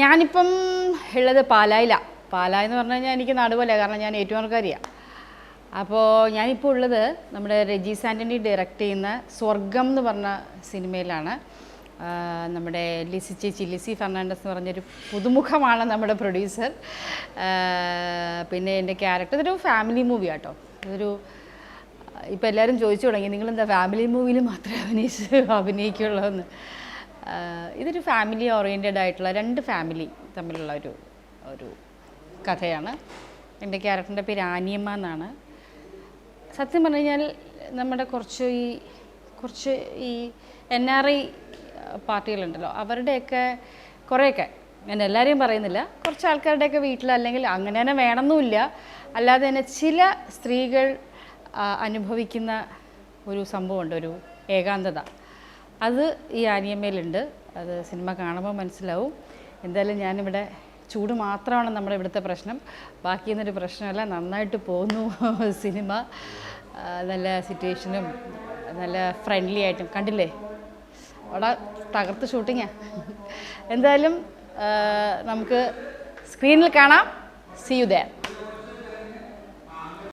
ഞാനിപ്പം ഉള്ളത് പാലായിലാണ് പാലായ എന്ന് പറഞ്ഞു കഴിഞ്ഞാൽ എനിക്ക് നടുവല്ല കാരണം ഞാൻ ഏറ്റുമാനക്കാരിയാണ് അപ്പോൾ ഞാനിപ്പോൾ ഉള്ളത് നമ്മുടെ രജീസ് ആന്റണി ഡയറക്റ്റ് ചെയ്യുന്ന സ്വർഗം എന്ന് പറഞ്ഞ സിനിമയിലാണ്. നമ്മുടെ ലിസി ചേച്ചി ലിസി ഫെർണാണ്ടസ് എന്ന് പറഞ്ഞൊരു പുതുമുഖമാണ് നമ്മുടെ പ്രൊഡ്യൂസർ. പിന്നെ എന്റെ ക്യാരക്ടർ ഇതൊരു ഫാമിലി മൂവി ആട്ടോ. ഇതൊരു ഇപ്പോൾ എല്ലാവരും ചോദിച്ചു തുടങ്ങി നിങ്ങളെന്താ ഫാമിലി മൂവിയിൽ മാത്രമേ അഭിനയിച്ച് അഭിനയിക്കുള്ളൂ എന്ന്? ഇതൊരു ഫാമിലി ഓറിയന്റഡ് ആയിട്ടുള്ള രണ്ട് ഫാമിലി തമ്മിലുള്ള ഒരു ഒരു കഥയാണ്. എന്റെ ക്യാരക്ടറിന്റെ പേര് ആനിയമ്മ എന്നാണ്. സത്യം പറഞ്ഞു കഴിഞ്ഞാൽ നമ്മുടെ കുറച്ച് ഈ കുറച്ച് ഈ എൻ ആർ ഐ പാർട്ടികളുണ്ടല്ലോ അവരുടെയൊക്കെ കുറേയൊക്കെ ഞാൻ എല്ലാവരെയും പറയുന്നില്ല കുറച്ച് ആൾക്കാരുടെയൊക്കെ വീട്ടിൽ അല്ലെങ്കിൽ അങ്ങനെ തന്നെ വേണമെന്നുമില്ല അല്ലാതെ തന്നെ ചില സ്ത്രീകൾ അനുഭവിക്കുന്ന ഒരു സംഭവമുണ്ട് ഒരു ഏകാന്തത. അത് ഈ ആനിയമ്മയിലുണ്ട്. അത് സിനിമ കാണുമ്പോൾ മനസ്സിലാവും. എന്തായാലും ഞാനിവിടെ ചൂട് മാത്രമാണ് നമ്മുടെ ഇവിടുത്തെ പ്രശ്നം. ബാക്കിയൊന്നൊരു പ്രശ്നമല്ല നന്നായിട്ട് പോകുന്നു സിനിമ. നല്ല സിറ്റുവേഷനും നല്ല ഫ്രണ്ട്ലി ആയിട്ടും. കണ്ടില്ലേ? അവിടെ തകർത്ത് ഷൂട്ടിങ്ങാ. എന്തായാലും നമുക്ക് സ്ക്രീനിൽ കാണാം. C U there